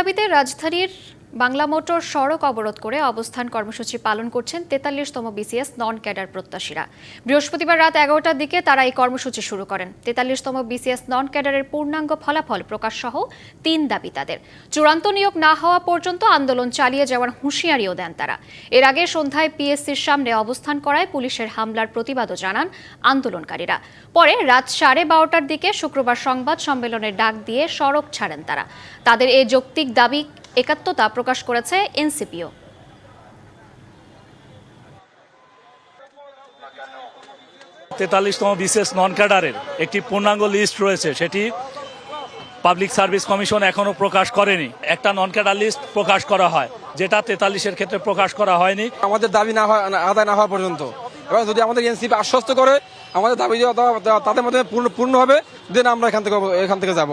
দাবিতে রাজধানীর বাংলা মোটর সড়ক অবরোধ করে অবস্থান কর্মসূচি পালন করছেন তেতাল্লিশতম বিসিএস নন ক্যাডার প্রত্যাশীরা। বৃহস্পতিবার রাত এগারোটার দিকে তারা এই কর্মসূচি শুরু করেন। তেতাল্লিশতম বিসিএস নন ক্যাডারের পূর্ণাঙ্গ ফলাফল প্রকাশ সহ তিন দাবি তাদের। চূড়ান্ত নিয়োগ না হওয়া পর্যন্ত আন্দোলন চালিয়ে যাওয়ার হুঁশিয়ারিও দেন তারা। এর আগে সন্ধ্যায় পিএসসির সামনে অবস্থান করায় পুলিশের হামলার প্রতিবাদও জানান আন্দোলনকারীরা। পরে রাত সাড়ে বারোটার দিকে শুক্রবার সংবাদ সম্মেলনের ডাক দিয়ে সড়ক ছাড়েন তারা। তাদের এই যৌক্তিক দাবি একাত্মতা প্রকাশ করেছে এনসিপিও। তেতাল্লিশতম বিশেষ নন ক্যাডারের একটি পূর্ণাঙ্গ লিস্ট রয়েছে সেটি পাবলিক সার্ভিস কমিশন এখনও প্রকাশ করেনি। একটা নন ক্যাডার লিস্ট প্রকাশ করা হয় যেটা তেতাল্লিশের ক্ষেত্রে প্রকাশ করা হয়নি। আমাদের দাবি না হওয়া আদায় না হওয়া পর্যন্ত। এবং যদি আমাদের এনসিপি আশ্বস্ত করে আমাদের দাবি তাদের মধ্যে পূর্ণ পূর্ণ হবে দেন আমরা এখান থেকে এখান থেকে যাব।